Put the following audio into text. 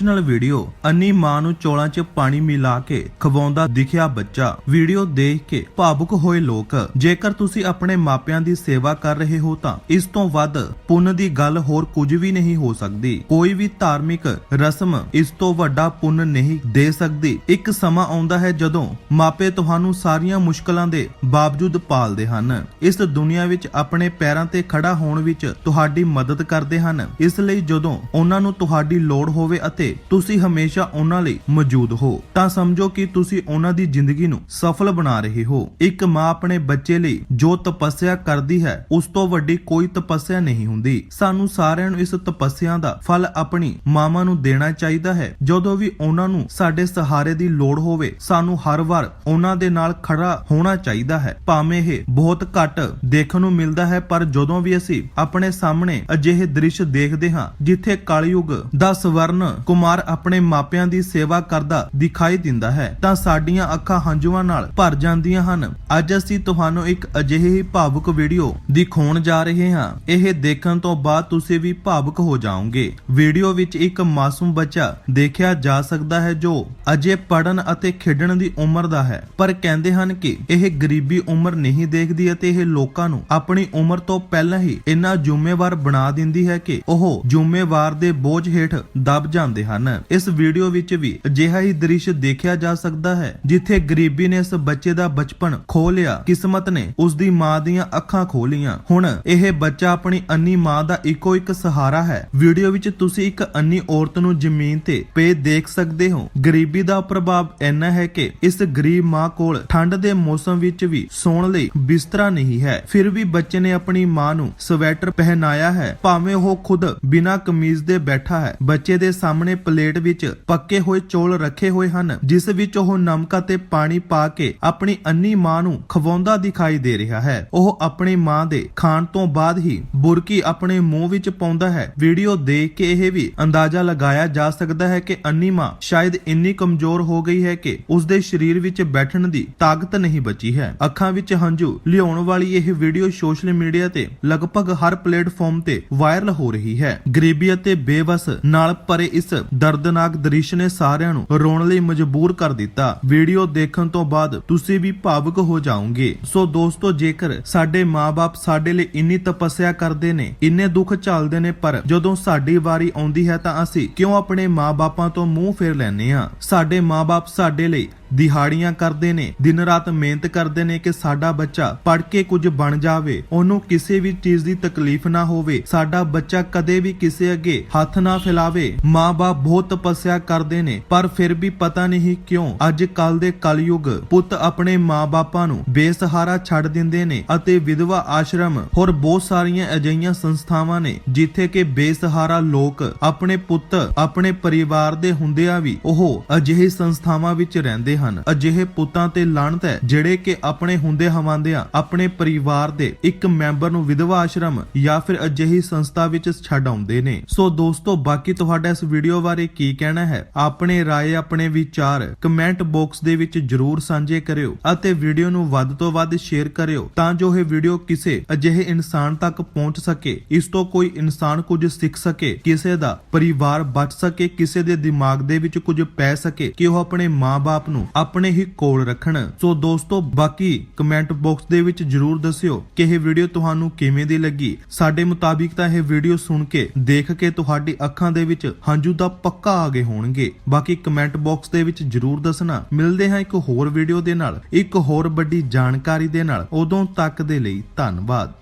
Emotional video ਅੰਨੀ ਮਾਂ ਨੂੰ ਚੋਲਾਂ 'ਚ ਪਾਣੀ ਮਿਲਾ ਕੇ ਖਵਾਉਂਦਾ ਦਿਖਿਆ ਬੱਚਾ। ਵੀਡੀਓ ਦੇਖ ਕੇ ਭਾਵੁਕ ਹੋਏ ਲੋਕ, ਜੇਕਰ ਤੁਸੀਂ ਆਪਣੇ ਮਾਪਿਆਂ ਦੀ ਸੇਵਾ ਕਰ ਰਹੇ ਹੋ ਤਾਂ ਇਸ ਤੋਂ ਵੱਧ ਪੁੰਨ ਦੀ ਗੱਲ ਹੋਰ ਕੁਝ ਵੀ ਨਹੀਂ ਹੋ ਸਕਦੀ। ਕੋਈ ਵੀ ਧਾਰਮਿਕ ਰਸਮ ਇਸ ਤੋਂ ਵੱਡਾ ਪੁੰਨ ਨਹੀਂ ਦੇ ਸਕਦੀ। ਇੱਕ ਸਮਾਂ ਆਉਂਦਾ ਹੈ ਜਦੋਂ ਮਾਪੇ ਤੁਹਾਨੂੰ ਸਾਰੀਆਂ ਮੁਸ਼ਕਲਾਂ ਦੇ ਬਾਵਜੂਦ ਪਾਲਦੇ ਹਨ। ਇਸ ਦੁਨੀਆ ਵਿੱਚ ਆਪਣੇ ਪੈਰਾਂ ਤੇ ਖੜਾ ਹੋਣ ਵਿੱਚ ਤੁਹਾਡੀ ਮਦਦ ਕਰਦੇ ਹਨ। ਇਸ ਲਈ ਜਦੋਂ ਉਹਨਾਂ ਨੂੰ ਤੁਹਾਡੀ ਲੋੜ ਹੋਵੇ ਅਤੇ ਤੁਸੀਂ ਹਮੇਸ਼ਾ ਉਹਨਾਂ ਲਈ ਮੌਜੂਦ ਹੋ, ਤਾਂ ਸਮਝੋ ਕਿ ਤੁਸੀਂ ਉਹਨਾਂ ਦੀ ਜ਼ਿੰਦਗੀ ਨੂੰ ਸਫਲ ਬਣਾ ਰਹੇ ਹੋ। ਇੱਕ ਮਾਂ ਆਪਣੇ ਬੱਚੇ ਲਈ ਜੋ ਤਪੱਸਿਆ ਕਰਦੀ ਹੈ, ਉਸ ਤੋਂ ਵੱਡੀ ਕੋਈ ਤਪੱਸਿਆ ਨਹੀਂ ਹੁੰਦੀ। ਸਾਨੂੰ ਸਾਰਿਆਂ ਨੂੰ ਇਸ ਤਪੱਸਿਆ ਦਾ ਫਲ ਆਪਣੀ ਮਾਵਾਂ ਨੂੰ ਦੇਣਾ ਚਾਹੀਦਾ ਹੈ। ਜਦੋਂ ਵੀ ਉਹਨਾਂ ਨੂੰ ਸਾਡੇ ਸਹਾਰੇ ਦੀ ਲੋੜ ਹੋਵੇ, ਸਾਨੂੰ ਹਰ ਵਾਰ ਉਹਨਾਂ ਦੇ ਨਾਲ ਖੜਾ ਹੋਣਾ ਚਾਹੀਦਾ ਹੈ। ਭਾਵੇਂ ਇਹ ਬਹੁਤ ਘੱਟ ਦੇਖਣ ਨੂੰ ਮਿਲਦਾ ਹੈ, ਪਰ ਜਦੋਂ ਵੀ ਅਸੀਂ ਆਪਣੇ ਸਾਹਮਣੇ ਅਜਿਹੇ ਦ੍ਰਿਸ਼ ਦੇਖਦੇ ਹਾਂ, ਜਿੱਥੇ ਕਲਯੁਗ ਦਾ ਸਵਰਨ ਕੁਮਾਰ ਆਪਣੇ ਮਾਪਿਆਂ ਦੀ ਸੇਵਾ ਕਰਦਾ ਦਿਖਾਈ ਦਿੰਦਾ ਹੈ, ਤਾਂ ਸਾਡੀਆਂ ਅੱਖਾਂ ਹੰਝੂਆਂ ਨਾਲ ਭਰ ਜਾਂਦੀਆਂ ਹਨ। ਅੱਜ ਅਸੀਂ ਤੁਹਾਨੂੰ ਇੱਕ ਅਜਿਹੇ ਹੀ ਭਾਵੁਕ ਵੀਡੀਓ ਦਿਖਾਉਣ ਜਾ ਰਹੇ ਹਾਂ। ਇਹ ਦੇਖਣ ਤੋਂ ਬਾਅਦ ਤੁਸੀਂ ਵੀ ਭਾਵੁਕ ਹੋ ਜਾਓਗੇ। ਵੀਡੀਓ ਵਿੱਚ ਇੱਕ ਮਾਸੂਮ ਬੱਚਾ ਦੇਖਿਆ ਜਾ ਸਕਦਾ ਹੈ ਜੋ ਅਜੇ ਪੜਨ ਅਤੇ ਖੇਡਣ ਦੀ ਉਮਰ ਦਾ ਹੈ, ਪਰ ਕਹਿੰਦੇ ਹਨ ਕਿ ਇਹ ਗਰੀਬੀ ਉਮਰ ਨਹੀਂ ਦੇਖਦੀ ਅਤੇ ਇਹ ਲੋਕਾਂ ਨੂੰ ਆਪਣੀ ਉਮਰ ਤੋਂ ਪਹਿਲਾਂ ਹੀ ਇੰਨਾ ਜ਼ਿੰਮੇਵਾਰ ਬਣਾ ਦਿੰਦੀ ਹੈ ਕਿ ਉਹ ਜ਼ਿੰਮੇਵਾਰ ਦੇ ਬੋਝ ਹੇਠ ਦਬ ਜਾਂਦੇ ਹਨ। ਹਨ। ਇਸ ਵੀਡੀਓ ਵਿੱਚ ਵੀ ਅਜਿਹਾ ਹੀ ਦ੍ਰਿਸ਼ ਦੇਖਿਆ ਜਾ ਸਕਦਾ ਹੈ, ਜਿੱਥੇ ਗਰੀਬੀ ਨੇ ਇਸ ਬੱਚੇ ਦਾ ਬਚਪਨ ਖੋ ਲਿਆ। ਕਿਸਮਤ ਨੇ ਉਸ ਦੀ ਮਾਂ ਦੀਆਂ ਅੱਖਾਂ ਖੋਲੀਆਂ ਹੁਣ ਇਹ ਬੱਚਾ ਆਪਣੀ ਅੰਨੀ ਮਾਂ ਦਾ ਇੱਕੋ ਇੱਕ ਸਹਾਰਾ ਹੈ। ਵੀਡੀਓ ਵਿੱਚ ਤੁਸੀਂ ਇੱਕ ਅੰਨੀ ਔਰਤ ਨੂੰ ਜ਼ਮੀਨ ਤੇ ਪਏ ਦੇਖ ਸਕਦੇ ਹੋ। ਗਰੀਬੀ ਦਾ ਪ੍ਰਭਾਵ ਇੰਨਾ ਹੈ ਕਿ ਇਸ ਗਰੀਬ ਮਾਂ ਕੋਲ ਠੰਡ ਦੇ ਮੌਸਮ ਵਿੱਚ ਵੀ ਸੌਣ ਲਈ ਬਿਸਤਰਾ ਨਹੀਂ ਹੈ। ਫਿਰ ਵੀ ਬੱਚੇ ਨੇ ਆਪਣੀ ਮਾਂ ਨੂੰ ਸਵੈਟਰ ਪਹਿਨਾਇਆ ਹੈ। ਭਾਵੇਂ ਉਹ ਖੁਦ ਬਿਨਾਂ ਕਮੀਜ਼ ਦੇ ਬੈਠਾ ਹੈ, ਬੱਚੇ ਦੇ ਸਾਹਮਣੇ ਪਲੇਟ ਵਿੱਚ ਪੱਕੇ ਹੋਏ ਚੌਲ ਰੱਖੇ ਹੋਏ ਹਨ, ਜਿਸ ਵਿੱਚ ਉਹ ਨਮਕ ਅਤੇ ਪਾਣੀ ਪਾ ਕੇ ਆਪਣੀ ਅੰਨੀ ਮਾਂ ਨੂੰ ਖਵਾਉਂਦਾ ਦਿਖਾਈ ਦੇ ਰਿਹਾ ਹੈ। ਉਹ ਆਪਣੀ ਮਾਂ ਦੇ ਖਾਣ ਤੋਂ ਬਾਅਦ ਹੀ ਬੁਰਕੀ ਆਪਣੇ ਮੂੰਹ ਵਿੱਚ ਪਾਉਂਦਾ ਹੈ। ਵੀਡੀਓ ਦੇਖ ਕੇ ਇਹ ਵੀ ਅੰਦਾਜ਼ਾ ਲਗਾਇਆ ਜਾ ਸਕਦਾ ਹੈ ਕਿ ਅੰਨੀ ਮਾਂ ਸ਼ਾਇਦ ਇੰਨੀ ਕਮਜ਼ੋਰ ਹੋ ਗਈ ਹੈ ਕਿ ਉਸ ਦੇ ਸਰੀਰ ਵਿੱਚ ਬੈਠਣ ਦੀ ਤਾਕਤ ਨਹੀਂ ਬਚੀ ਹੈ। ਅੱਖਾਂ ਵਿੱਚ ਹੰਝੂ ਲਿਆਉਣ ਵਾਲੀ ਇਹ ਵੀਡੀਓ ਸੋਸ਼ਲ ਮੀਡੀਆ ਤੇ ਲਗਭਗ ਹਰ ਪਲੇਟਫਾਰਮ ਤੇ ਵਾਇਰਲ ਹੋ ਰਹੀ ਹੈ। ਗਰੀਬੀ ਅਤੇ ਬੇਵਸ ਨਾਲ ਭਰੇ ਇਸ ਦਰਦਨਾਕ ਦ੍ਰਿਸ਼ ਨੇ ਸਾਰਿਆਂ ਨੂੰ ਰੋਣ ਲਈ ਮਜਬੂਰ ਕਰ ਦਿੱਤਾ। ਵੀਡੀਓ ਦੇਖਣ ਤੋਂ ਬਾਅਦ ਤੁਸੀਂ ਵੀ ਭਾਵੁਕ ਹੋ ਜਾਓਗੇ। ਸੋ ਦੋਸਤੋ, ਜੇਕਰ ਸਾਡੇ ਮਾਪੇ ਸਾਡੇ ਲਈ ਇੰਨੀ ਤਪੱਸਿਆ ਕਰਦੇ ਨੇ, ਇੰਨੇ ਦੁੱਖ ਝੱਲਦੇ ਨੇ, ਪਰ ਜਦੋਂ ਸਾਡੀ ਵਾਰੀ ਆਉਂਦੀ ਹੈ ਤਾਂ ਅਸੀਂ ਕਿਉਂ ਆਪਣੇ ਮਾਪਿਆਂ ਤੋਂ ਮੂੰਹ ਫੇਰ ਲੈਨੇ ਆ ਸਾਡੇ ਮਾਪੇ ਸਾਡੇ ਲਈ ਦਿਹਾੜੀਆਂ ਕਰਦੇ ਨੇ, ਦਿਨ ਰਾਤ ਮਿਹਨਤ ਕਰਦੇ ਨੇ ਕਿ ਸਾਡਾ ਬੱਚਾ ਪੜ੍ਹ ਕੇ ਕੁਝ ਬਣ ਜਾਵੇ। ਉਹਨੂੰ ਕਿਸੇ ਵੀ ਚੀਜ਼ ਦੀ ਤਕਲੀਫ ਨਾ ਹੋਵੇ। ਸਾਡਾ ਬੱਚਾ ਕਦੇ ਵੀ ਕਿਸੇ ਅੱਗੇ ਹੱਥ ਨਾ ਫੈਲਾਵੇ। ਮਾਂ-ਬਾਪ ਬਹੁਤ ਤਪੱਸਿਆ ਕਰਦੇ ਨੇ, ਪਰ ਫਿਰ ਵੀ ਪਤਾ ਨਹੀਂ ਕਿਉਂ ਅੱਜ ਕੱਲ ਦੇ ਕਲਯੁਗ ਪੁੱਤ ਆਪਣੇ ਮਾਂ-ਬਾਪਾਂ ਨੂੰ ਬੇਸਹਾਰਾ ਛੱਡ ਦਿੰਦੇ ਨੇ ਅਤੇ ਵਿਧਵਾ ਆਸ਼ਰਮ ਹੋਰ ਬਹੁਤ ਸਾਰੀਆਂ ਅਜਿਹੀਆਂ ਸੰਸਥਾਵਾਂ ਨੇ, ਜਿੱਥੇ ਕਿ ਬੇਸਹਾਰਾ ਲੋਕ ਆਪਣੇ ਪੁੱਤ, ਆਪਣੇ ਪਰਿਵਾਰ ਦੇ ਹੁੰਦਿਆਂ ਵੀ ਉਹ ਅਜਿਹੀ ਸੰਸਥਾਵਾਂ ਵਿੱਚ ਰਹਿੰਦੇ ਹਨ। ਅਜਿਹੇ ਪੁੱਤਾਂ ਤੇ ਲਾਣਤ ਹੈ, ਜਿਹੜੇ ਕਿ ਆਪਣੇ ਹੁੰਦੇ ਹਵਾਂਦਿਆਂ ਆਪਣੇ ਪਰਿਵਾਰ ਦੇ ਇੱਕ ਮੈਂਬਰ ਨੂੰ ਵਿਧਵਾ ਆਸ਼ਰਮ ਜਾਂ ਫਿਰ ਅਜਿਹੀ ਸੰਸਥਾ ਵਿੱਚ ਛੱਡ ਆਉਂਦੇ ਨੇ। ਸੋ ਦੋਸਤੋ, ਬਾਕੀ ਤੁਹਾਡਾ ਇਸ ਵੀਡੀਓ ਬਾਰੇ ਕੀ ਕਹਿਣਾ ਹੈ, ਆਪਣੇ ਰਾਏ, ਆਪਣੇ ਵਿਚਾਰ ਕਮੈਂਟ ਬਾਕਸ ਦੇ ਵਿੱਚ ਜਰੂਰ ਸਾਂਝੇ ਕਰਿਓ ਅਤੇ ਵੀਡੀਓ ਨੂੰ ਵੱਧ ਤੋਂ ਵੱਧ ਸ਼ੇਅਰ ਕਰਿਓ ਤਾਂ ਜੋ ਇਹ ਵੀਡੀਓ ਕਿਸੇ ਅਜਿਹੇ ਇਨਸਾਨ ਤੱਕ ਪਹੁੰਚ ਸਕੇ, ਇਸ ਤੋਂ ਕੋਈ ਇਨਸਾਨ ਕੁਝ ਸਿੱਖ ਸਕੇ, ਕਿਸੇ ਦਾ ਪਰਿਵਾਰ ਬਚ ਸਕੇ, ਕਿਸੇ ਦੇ ਦਿਮਾਗ ਦੇ ਵਿੱਚ ਕੁਝ ਪੈ ਸਕੇ ਕਿ ਉਹ ਆਪਣੇ ਮਾਪੇ ਨੂੰ ਆਪਣੇ ਹੀ ਕੋਲ ਰੱਖਣ। ਸੋ ਦੋਸਤੋ, ਬਾਕੀ ਕਮੈਂਟ ਬਾਕਸ ਦੇ ਵਿੱਚ ਜਰੂਰ ਦੱਸਿਓ ਕਿ ਇਹ ਵੀਡੀਓ ਤੁਹਾਨੂੰ ਕਿਵੇਂ ਦੀ ਲੱਗੀ। ਸਾਡੇ ਮੁਤਾਬਿਕ ਤਾਂ ਇਹ ਵੀਡੀਓ ਸੁਣ ਕੇ, ਦੇਖ ਕੇ ਤੁਹਾਡੀ ਅੱਖਾਂ ਦੇ ਵਿੱਚ ਹੰਝੂ ਦਾ ਪੱਕਾ ਆ ਗਏ ਹੋਣਗੇ। ਬਾਕੀ ਕਮੈਂਟ ਬਾਕਸ ਦੇ ਵਿੱਚ ਜਰੂਰ ਦੱਸਣਾ। ਮਿਲਦੇ ਹਾਂ ਇੱਕ ਹੋਰ ਵੀਡੀਓ ਦੇ ਨਾਲ, ਇੱਕ ਹੋਰ ਵੱਡੀ ਜਾਣਕਾਰੀ ਦੇ ਨਾਲ। ਉਦੋਂ ਤੱਕ ਦੇ ਲਈ ਧੰਨਵਾਦ।